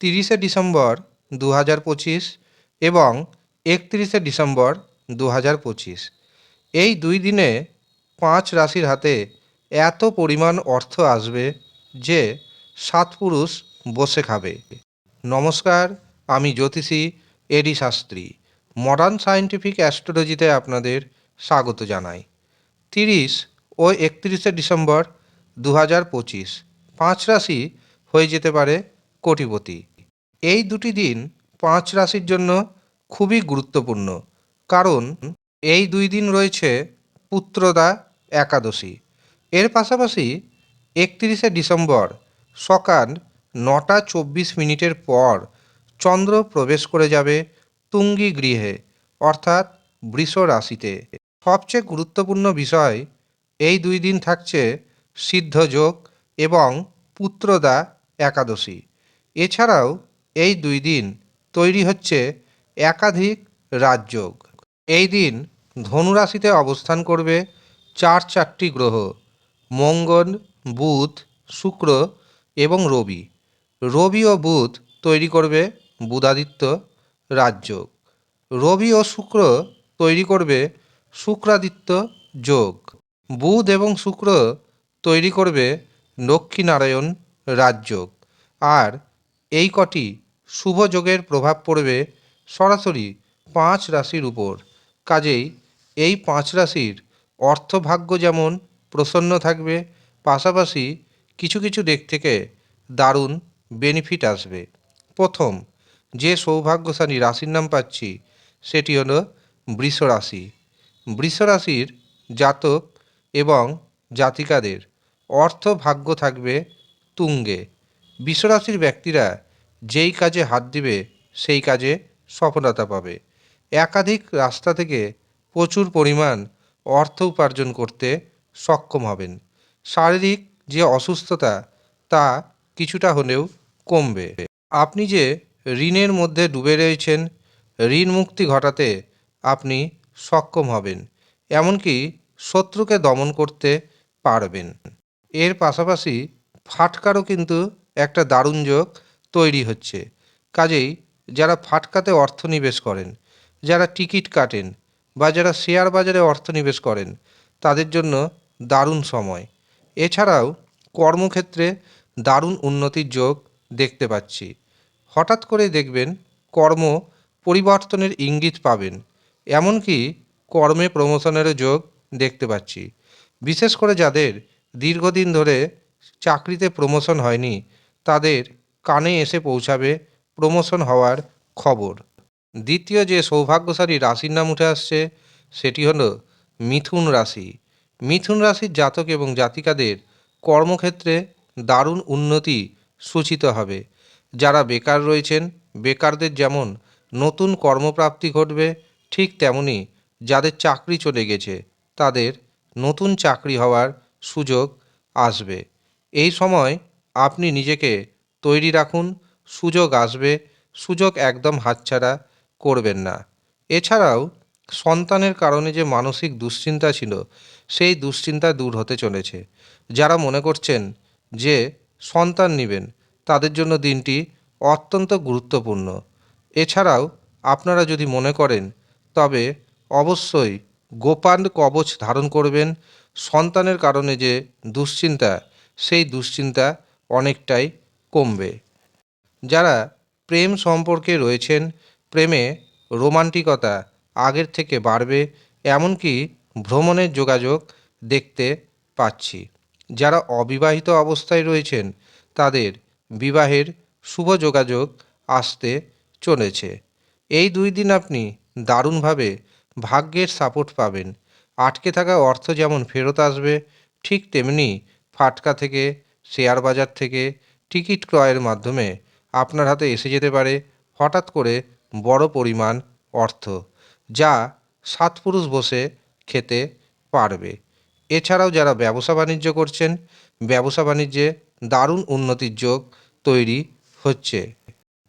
তিরিশে ডিসেম্বর দু হাজার পঁচিশ এবং একত্রিশে ডিসেম্বর দু হাজার পঁচিশ। এই দুই দিনে পাঁচ রাশির হাতে এত পরিমাণ অর্থ আসবে যে সাত পুরুষ বসে খাবে। নমস্কার, আমি জ্যোতিষী A D Shastri. Modern scientific অ্যাস্ট্রোলজিতে আপনাদের স্বাগত জানাই। তিরিশ ও একত্রিশে ডিসেম্বর দু হাজার পঁচিশ। পাঁচ রাশি হয়ে যেতে পারে কোটিপতি। এই দুটি দিন পাঁচ রাশির জন্য খুবই গুরুত্বপূর্ণ, কারণ এই দুই দিন রয়েছে পুত্রদা একাদশী। এর পাশাপাশি একত্রিশে ডিসেম্বর সকাল নটা চব্বিশ মিনিটের পর চন্দ্র প্রবেশ করে যাবে তুঙ্গি গৃহে, অর্থাৎ বৃষ রাশিতে। সবচেয়ে গুরুত্বপূর্ণ বিষয়, এই দুই দিন থাকছে সিদ্ধযোগ এবং পুত্রদা একাদশী। এছাড়াও এই দুই দিন তৈরি হচ্ছে একাধিক রাজযোগ। এই দিন ধনুরাশিতে অবস্থান করবে চার চারটি গ্রহ, মঙ্গল, বুধ, শুক্র এবং রবি। রবি ও বুধ তৈরি করবে বুধাদিত্য রাজযোগ। রবি ও শুক্র তৈরি করবে শুক্রাদিত্য যোগ। বুধ এবং শুক্র তৈরি করবে লক্ষ্মীনারায়ণ রাজযোগ। আর এই কটি শুভ যোগের প্রভাব পড়বে সরাসরি পাঁচ রাশির উপর। কাজেই এই পাঁচ রাশির অর্থভাগ্য যেমন প্রসন্ন থাকবে, পাশাপাশি কিছু কিছু দিক থেকে দারুণ বেনিফিট আসবে। প্রথম, যে সৌভাগ্যশালী রাশির নাম পাচ্ছি, সেটি হল বৃষ রাশি। বৃষ রাশির জাতক এবং জাতিকাদের অর্থ ভাগ্য থাকবে তুঙ্গে। বিশ্বরাশির ব্যক্তিরা যেই কাজে হাত দিবে, সেই কাজে সফলতা পাবে। একাধিক রাস্তা থেকে প্রচুর পরিমাণ অর্থ উপার্জন করতে সক্ষম হবেন। শারীরিক যে অসুস্থতা, তা কিছুটা হলেও কমবে। আপনি যে ঋণের মধ্যে ডুবে রয়েছেন, ঋণ মুক্তি ঘটাতে আপনি সক্ষম হবেন, এমনকি শত্রুকে দমন করতে পারবেন। এর পাশাপাশি ফাটকারও কিন্তু একটা দারুণ যোগ তৈরি হচ্ছে। কাজেই যারা ফাটকাতে অর্থ নিবেশ করেন, যারা টিকিট কাটেন বা যারা শেয়ার বাজারে অর্থ নিবেশ করেন, তাদের জন্য দারুণ সময়। এছাড়াও কর্মক্ষেত্রে দারুণ উন্নতির যোগ দেখতে পাচ্ছি। হঠাৎ করে দেখবেন কর্ম পরিবর্তনের ইঙ্গিত পাবেন, এমনকি কর্মে প্রমোশনেরও যোগ দেখতে পাচ্ছি। বিশেষ করে যাদের দীর্ঘদিন ধরে চাকরিতে প্রমোশন হয়নি, তাদের কানে এসে পৌঁছাবে প্রমোশন হওয়ার খবর। দ্বিতীয় যে সৌভাগ্যশালী রাশির নাম উঠে আসছে, সেটি হল মিথুন রাশি। মিথুন রাশির জাতক এবং জাতিকাদের কর্মক্ষেত্রে দারুণ উন্নতি সূচিত হবে। যারা বেকার রয়েছেন, বেকারদের যেমন নতুন কর্মপ্রাপ্তি ঘটবে, ঠিক তেমনি যাদের চাকরি চলে গেছে, তাদের নতুন চাকরি হওয়ার সুযোগ আসবে। এই সময় আপনি নিজেকে তৈরি রাখুন, সুযোগ আসবে, সুযোগ একদম হাতছাড়া করবেন না। এছাড়াও, সন্তানের কারণে যে মানসিক দুশ্চিন্তা ছিল, সেই দুশ্চিন্তা দূর হতে চলেছে। যারা মনে করছেন যে সন্তান নেবেন, তাদের জন্য দিনটি অত্যন্ত গুরুত্বপূর্ণ। এছাড়াও, আপনারা যদি মনে করেন, তবে অবশ্যই গোপান কবচ ধারণ করবেন। সন্তানের কারণে যে দুশ্চিন্তা, সেই দুশ্চিন্তা অনেকটাই কমবে। যারা প্রেম সম্পর্কে রয়েছেন, প্রেমে রোমান্টিকতা আগের থেকে বাড়বে, এমনকি ভ্রমণের যোগাযোগ দেখতে পাচ্ছি। যারা অবিবাহিত অবস্থায় রয়েছেন, তাদের বিবাহের শুভ যোগাযোগ আসতে চলেছে। এই দুই দিন আপনি দারুণভাবে ভাগ্যের সাপোর্ট পাবেন। আটকে থাকা অর্থ যেমন ফেরত আসবে, ঠিক তেমনি ফাটকা থেকে শেয়ার বাজার থেকে টিকিট ক্রয়ের মাধ্যমে আপনার হাতে এসে যেতে পারে হঠাৎ করে বড় পরিমাণ অর্থ, যা সাত পুরুষ বসে খেতে পারবে। এছাড়াও যারা ব্যবসা বাণিজ্য করছেন, ব্যবসা বাণিজ্যে দারুণ উন্নতির যোগ তৈরি হচ্ছে।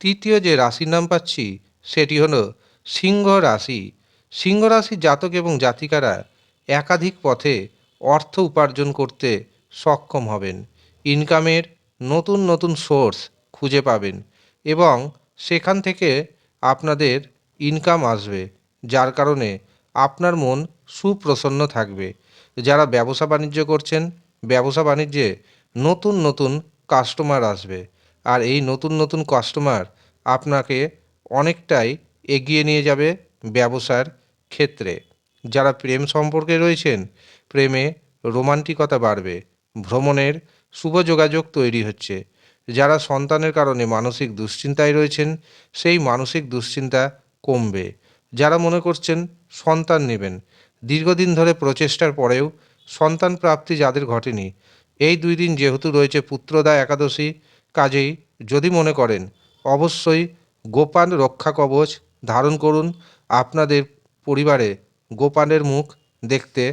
তৃতীয় যে রাশির নাম পাচ্ছি, সেটি হলো সিংহ রাশি। সিংহ রাশির জাতক এবং জাতিকারা একাধিক পথে অর্থ উপার্জন করতে সক্ষম হবেন। ইনকামের নতুন নতুন সোর্স খুঁজে পাবেন এবং সেখান থেকে আপনাদের ইনকাম আসবে, যার কারণে আপনার মন সুপ্রসন্ন থাকবে। যারা ব্যবসা বাণিজ্য করছেন, ব্যবসা বাণিজ্যে নতুন নতুন কাস্টমার আসবে। আর এই নতুন নতুন কাস্টমার আপনাকে অনেকটাই এগিয়ে নিয়ে যাবে ব্যবসার ক্ষেত্রে। যারা প্রেম সম্পর্কে রয়েছেন, প্রেমে রোমান্টিকতা বাড়বে, ভ্রমণের শুভ যোগাযোগ তৈরি হচ্ছে। যারা সন্তানের কারণে মানসিক দুশ্চিন্তায় রয়েছেন, সেই মানসিক দুশ্চিন্তা কমবে। যারা মনে করছেন সন্তান নেবেন, দীর্ঘদিন ধরে প্রচেষ্টার পরেও সন্তান প্রাপ্তি যাদের ঘটেনি, এই দুই দিন যেহেতু রয়েছে পুত্রদা একাদশী, কাজেই যদি মনে করেন, অবশ্যই গোপাল রক্ষা কবচ ধারণ করুন, আপনাদের পরিবারে গোপানের মুখ দেখতে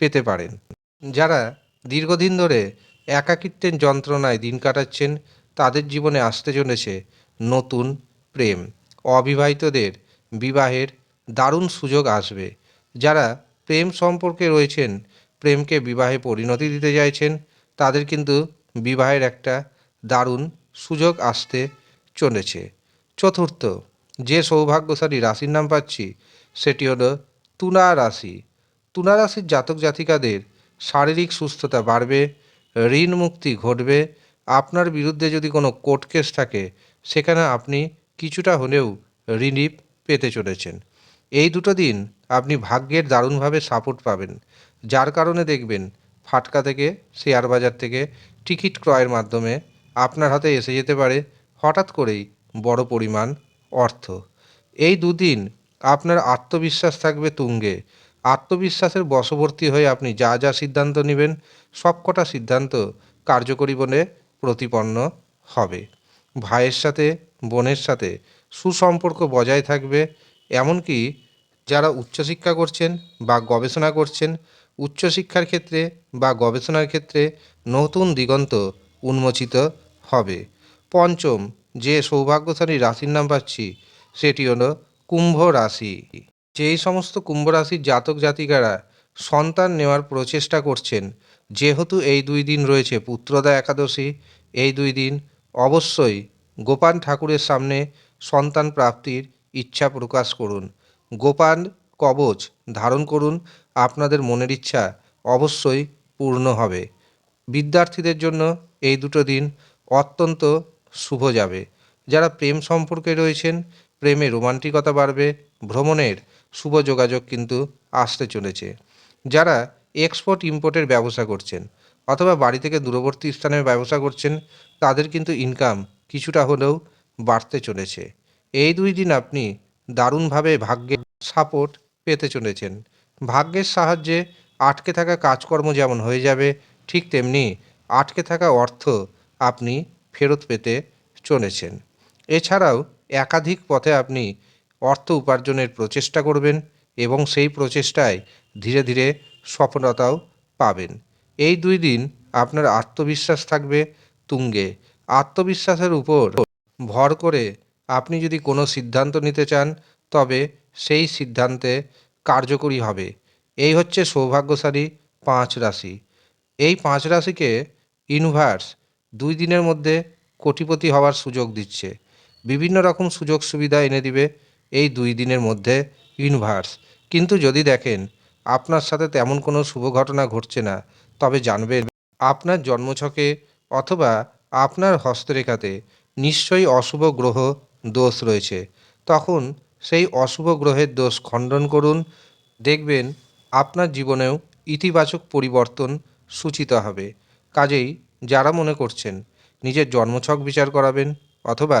পেতে পারেন। যারা দীর্ঘদিন ধরে একাকিত্বের যন্ত্রণায় দিন কাটাচ্ছেন, তাদের জীবনে আসতে চলেছে নতুন প্রেম। অবিবাহিতদের বিবাহের দারুণ সুযোগ আসবে। যারা প্রেম সম্পর্কে রয়েছেন, প্রেমকে বিবাহে পরিণতি দিতে চাইছেন, তাদের কিন্তু বিবাহের একটা দারুণ সুযোগ আসতে চলেছে। চতুর্থ, যে সৌভাগ্যশালী রাশির নাম পাচ্ছি, সেটি হলো তুলা রাশি। তুলা রাশির জাতক জাতিকাদের শারীরিক সুস্থতা বাড়বে ঋণ মুক্তি ঘটবে, আপনার বিরুদ্ধে যদি কোনো কোর্ট কেস থাকে, সেখানে আপনি কিছুটা হলেও রিলিফ পেতে চলেছেন। এই দুটো দিন আপনি ভাগ্যের দারুণভাবে সাপোর্ট পাবেন। যার কারণে দেখবেন, ফাটকা থেকে, শেয়ার বাজার থেকে টিকিট ক্রয়ের মাধ্যমে আপনার হাতে এসে যেতে পারে হঠাৎ করেই বড় পরিমাণ অর্থ। এই দুদিন আপনার আত্মবিশ্বাস থাকবে তুঙ্গে। আত্মবিশ্বাসের বশবর্তী হয়ে আপনি যা যা সিদ্ধান্ত নেবেন, সবকটা সিদ্ধান্ত কার্যকরী বলে প্রতিপন্ন হবে। ভাইয়ের সাথে, বোনের সাথে সুসম্পর্ক বজায় থাকবে, এমনকি যারা উচ্চশিক্ষা করছেন বা গবেষণা করছেন, উচ্চশিক্ষার ক্ষেত্রে বা গবেষণার ক্ষেত্রে নতুন দিগন্ত উন্মোচিত হবে। পঞ্চম যে সৌভাগ্যশালী রাশির নাম পাচ্ছি, সেটি হলো কুম্ভ রাশি। যেই সমস্ত কুম্ভ রাশির জাতক জাতিকারা সন্তান নেওয়ার প্রচেষ্টা করছেন, যেহেতু এই দুই দিন রয়েছে পুত্রদা একাদশী, এই দুই দিন অবশ্যই গোপাল ঠাকুরের সামনে সন্তান প্রাপ্তির ইচ্ছা প্রকাশ করুন। গোপাল কবচ ধারণ করুন, আপনাদের মনের ইচ্ছা অবশ্যই পূর্ণ হবে। বিদ্যার্থীদের জন্য এই দুটো দিন অত্যন্ত শুভ যাবে। যারা প্রেম সম্পর্কে রয়েছেন প্রেমে রোমান্টিকতা বাড়বে, ভ্রমণের শুভ যোগাযোগ কিন্তু আসতে চলেছে। যারা এক্সপোর্ট, ইম্পোর্টের ব্যবসা করছেন অথবা বাড়ি থেকে দূরবর্তী স্থানে ব্যবসা করছেন, তাদের কিন্তু ইনকাম কিছুটা হলেও বাড়তে চলেছে। এই দুই দিন আপনি দারুণভাবে ভাগ্যের সাপোর্ট পেতে চলেছেন। ভাগ্যের সাহায্যে আটকে থাকা কাজকর্ম যেমন হয়ে যাবে, ঠিক তেমনি আটকে থাকা অর্থ আপনি ফেরত পেতে চলেছেন। এছাড়াও একাধিক পথে আপনি অর্থ উপার্জনের প্রচেষ্টা করবেন এবং সেই প্রচেষ্টায় ধীরে ধীরে সফলতাও পাবেন। এই দুই দিন আপনার আত্মবিশ্বাস থাকবে তুঙ্গে। আত্মবিশ্বাসের উপর ভর করে আপনি যদি কোনো সিদ্ধান্ত নিতে চান, তবে সেই সিদ্ধান্তে কার্যকরী হবে। এই হচ্ছে সৌভাগ্যশালী পাঁচ রাশি। এই পাঁচ রাশিকে ইউনিভার্স দুই দিনের মধ্যে কোটিপতি হওয়ার সুযোগ দিচ্ছে। বিভিন্ন রকম সুযোগ সুবিধা এনে দিবে এই দুই দিনের মধ্যে ইউনিভার্স। কিন্তু যদি দেখেন, আপনার সাথে তেমন কোনো শুভ ঘটনা ঘটছে না, তবে জানবেন আপনার জন্মছকে অথবা আপনার হস্তরেখাতে নিশ্চয়ই অশুভ গ্রহ দোষ রয়েছে। তখন সেই অশুভ গ্রহের দোষ খণ্ডন করুন, দেখবেন আপনার জীবনেও ইতিবাচক পরিবর্তন সূচিত হবে। কাজেই যারা মনে করছেন, নিজের জন্মছক বিচার করাবেন অথবা